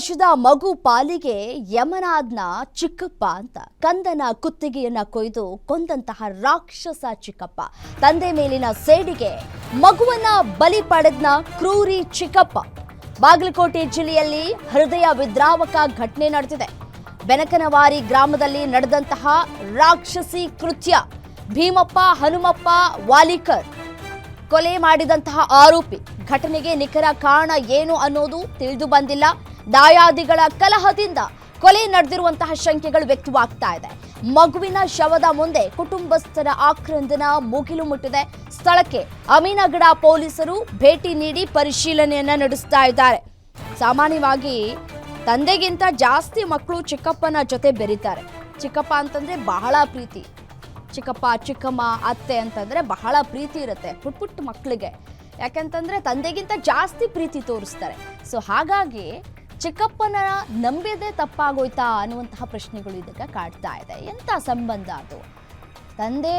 ವರ್ಷದ ಮಗು ಪಾಲಿಗೆ ಯಮನಾದ್ನ ಚಿಕ್ಕಪ್ಪ ಅಂತ. ಕಂದನ ಕುತ್ತಿಗೆಯನ್ನ ಕೊಯ್ದು ಕೊಂದಂತಹ ರಾಕ್ಷಸ ಚಿಕ್ಕಪ್ಪ. ತಂದೆ ಮೇಲಿನ ಸೇಡಿಗೆ ಮಗುವನ್ನ ಬಲಿ ಪಡೆದ್ನ ಕ್ರೂರಿ ಚಿಕ್ಕಪ್ಪ. ಬಾಗಲಕೋಟೆ ಜಿಲ್ಲೆಯಲ್ಲಿ ಹೃದಯ ವಿದ್ರಾವಕ ಘಟನೆ ನಡೆದಿದೆ. ಬೆನಕನವಾರಿ ಗ್ರಾಮದಲ್ಲಿ ನಡೆದಂತಹ ರಾಕ್ಷಸಿ ಕೃತ್ಯ. ಭೀಮಪ್ಪ, ಹನುಮಪ್ಪ, ವಾಲಿಕರ್ ಕೊಲೆ ಮಾಡಿದಂತಹ ಆರೋಪಿ. ಘಟನೆಗೆ ನಿಖರ ಕಾರಣ ಏನು ಅನ್ನೋದು ತಿಳಿದು ಬಂದಿಲ್ಲ. ದಾಯಾದಿಗಳ ಕಲಹದಿಂದ ಕೊಲೆ ನಡೆದಿರುವಂತಹ ಶಂಕೆಗಳು ವ್ಯಕ್ತವಾಗ್ತಾ ಇದೆ. ಮಗುವಿನ ಶವದ ಮುಂದೆ ಕುಟುಂಬಸ್ಥರ ಆಕ್ರಂದನ ಮುಗಿಲು ಮುಟ್ಟಿದೆ. ಸ್ಥಳಕ್ಕೆ ಅಮೀನಗಡ ಪೊಲೀಸರು ಭೇಟಿ ನೀಡಿ ಪರಿಶೀಲನೆಯನ್ನ ನಡೆಸ್ತಾ ಇದ್ದಾರೆ. ಸಾಮಾನ್ಯವಾಗಿ ತಂದೆಗಿಂತ ಜಾಸ್ತಿ ಮಕ್ಕಳು ಚಿಕ್ಕಪ್ಪನ ಜೊತೆ ಬೆರೀತಾರೆ. ಚಿಕ್ಕಪ್ಪ ಅಂತಂದ್ರೆ ಬಹಳ ಪ್ರೀತಿ. ಚಿಕ್ಕಪ್ಪ, ಚಿಕ್ಕಮ್ಮ, ಅತ್ತೆ ಅಂತಂದ್ರೆ ಬಹಳ ಪ್ರೀತಿ ಇರುತ್ತೆ ಪುಟ್ ಪುಟ್ಟ ಮಕ್ಕಳಿಗೆ. ಯಾಕಂತಂದ್ರೆ ತಂದೆಗಿಂತ ಜಾಸ್ತಿ ಪ್ರೀತಿ ತೋರಿಸ್ತಾರೆ. ಸೊ ಹಾಗಾಗಿ ಚಿಕ್ಕಪ್ಪನ ನಂಬಿದೆ ತಪ್ಪಾಗೋಯ್ತಾ ಅನ್ನುವಂತಹ ಪ್ರಶ್ನೆಗಳು ಇದಕ್ಕೆ ಕಾಡ್ತಾ ಇದೆ. ಎಂಥ ಸಂಬಂಧ ಅದು? ತಂದೆ,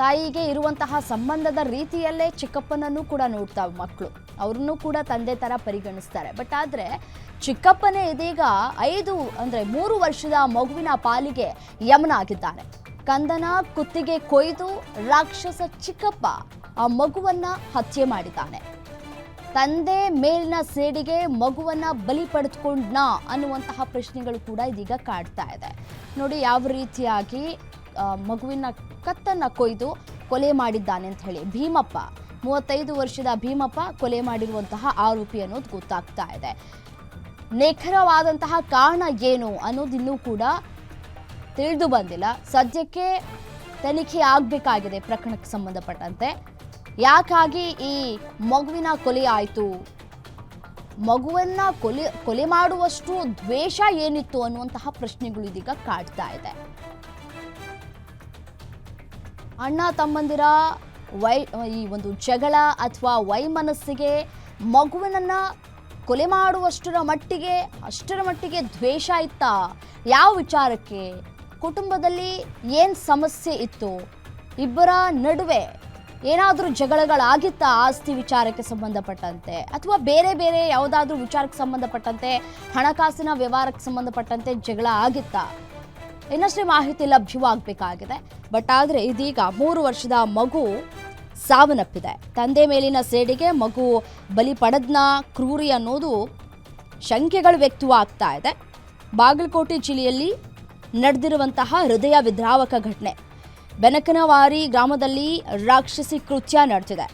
ತಾಯಿಗೆ ಇರುವಂತಹ ಸಂಬಂಧದ ರೀತಿಯಲ್ಲೇ ಚಿಕ್ಕಪ್ಪನನ್ನು ಕೂಡ ನೋಡ್ತಾವೆ ಮಕ್ಕಳು. ಅವ್ರನ್ನೂ ಕೂಡ ತಂದೆ ಥರ ಪರಿಗಣಿಸ್ತಾರೆ. ಬಟ್ ಆದರೆ ಚಿಕ್ಕಪ್ಪನೇ ಇದೀಗ ಐದು ಅಂದರೆ ಮೂರು ವರ್ಷದ ಮಗುವಿನ ಪಾಲಿಗೆ ಯಮನ ಆಗಿದ್ದಾನೆ. ಕಂದನ ಕುತ್ತಿಗೆ ಕೊಯ್ದು ರಾಕ್ಷಸ ಚಿಕ್ಕಪ್ಪ ಆ ಮಗುವನ್ನ ಹತ್ಯೆ ಮಾಡಿದ್ದಾನೆ. ತಂದೆ ಮೇಲಿನ ಸೇಡಿಗೆ ಮಗುವನ್ನ ಬಲಿ ಪಡೆದುಕೊಂಡ್ನಾ ಅನ್ನುವಂತಹ ಪ್ರಶ್ನೆಗಳು ಕೂಡ ಇದೀಗ ಕಾಡ್ತಾ ಇದೆ. ನೋಡಿ, ಯಾವ ರೀತಿಯಾಗಿ ಮಗುವಿನ ಕತ್ತನ್ನ ಕೊಯ್ದು ಕೊಲೆ ಮಾಡಿದ್ದಾನೆ ಅಂತ ಹೇಳಿ ಭೀಮಪ್ಪ, ಮೂವತ್ತೈದು ವರ್ಷದ ಭೀಮಪ್ಪ ಕೊಲೆ ಮಾಡಿರುವಂತಹ ಆರೋಪಿ ಅನ್ನೋದು ಗೊತ್ತಾಗ್ತಾ ಇದೆ. ನಿಖರವಾದಂತಹ ಕಾರಣ ಏನು ಅನ್ನೋದು ಇನ್ನೂ ಕೂಡ ತಿಳಿದು ಬಂದಿಲ್ಲ. ಸದ್ಯಕ್ಕೆ ತನಿಖೆ ಆಗಬೇಕಾಗಿದೆ ಪ್ರಕರಣಕ್ಕೆ ಸಂಬಂಧಪಟ್ಟಂತೆ. ಯಾಕಾಗಿ ಈ ಮಗುವಿನ ಕೊಲೆ ಆಯಿತು? ಮಗುವನ್ನ ಕೊಲೆ ಕೊಲೆ ಮಾಡುವಷ್ಟು ದ್ವೇಷ ಏನಿತ್ತು ಅನ್ನುವಂತಹ ಪ್ರಶ್ನೆಗಳು ಇದೀಗ ಕಾಡ್ತಾ ಇದೆ. ಅಣ್ಣ ತಮ್ಮಂದಿರ ವೈ, ಈ ಒಂದು ಜಗಳ ಅಥವಾ ವೈಮನಸ್ಸಿಗೆ ಮಗುವಿನನ್ನು ಕೊಲೆ ಮಾಡುವಷ್ಟರ ಮಟ್ಟಿಗೆ, ಅಷ್ಟರ ಮಟ್ಟಿಗೆ ದ್ವೇಷ ಇತ್ತಾ? ಯಾವ ವಿಚಾರಕ್ಕೆ? ಕುಟುಂಬದಲ್ಲಿ ಏನು ಸಮಸ್ಯೆ ಇತ್ತು? ಇಬ್ಬರ ನಡುವೆ ಏನಾದರೂ ಜಗಳಗಳಾಗಿತ್ತಾ ಆಸ್ತಿ ವಿಚಾರಕ್ಕೆ ಸಂಬಂಧಪಟ್ಟಂತೆ? ಅಥವಾ ಬೇರೆ ಬೇರೆ ಯಾವುದಾದ್ರೂ ವಿಚಾರಕ್ಕೆ ಸಂಬಂಧಪಟ್ಟಂತೆ, ಹಣಕಾಸಿನ ವ್ಯವಹಾರಕ್ಕೆ ಸಂಬಂಧಪಟ್ಟಂತೆ ಜಗಳ ಆಗಿತ್ತಾ? ಇನ್ನಷ್ಟೇ ಮಾಹಿತಿ ಲಭ್ಯವಾಗಬೇಕಾಗಿದೆ. ಬಟ್ ಆದರೆ ಇದೀಗ ಮೂರು ವರ್ಷದ ಮಗು ಸಾವನ್ನಪ್ಪಿದೆ. ತಂದೆ ಮೇಲಿನ ಸೇಡಿಗೆ ಮಗು ಬಲಿ ಪಡೆದ್ನ, ಕ್ರೂರಿ ಅನ್ನೋದು ಶಂಕೆಗಳು ವ್ಯಕ್ತವಾಗ್ತಾ ಇದೆ. ಬಾಗಲಕೋಟೆ ಜಿಲ್ಲೆಯಲ್ಲಿ ನಡೆದಿರುವಂತಹ ಹೃದಯ ವಿದ್ರಾವಕ ಘಟನೆ. ಬೆನಕನವಾರಿ ಗ್ರಾಮದಲ್ಲಿ ರಾಕ್ಷಸಿ ಕೃತ್ಯ ನಡೆದಿದೆ.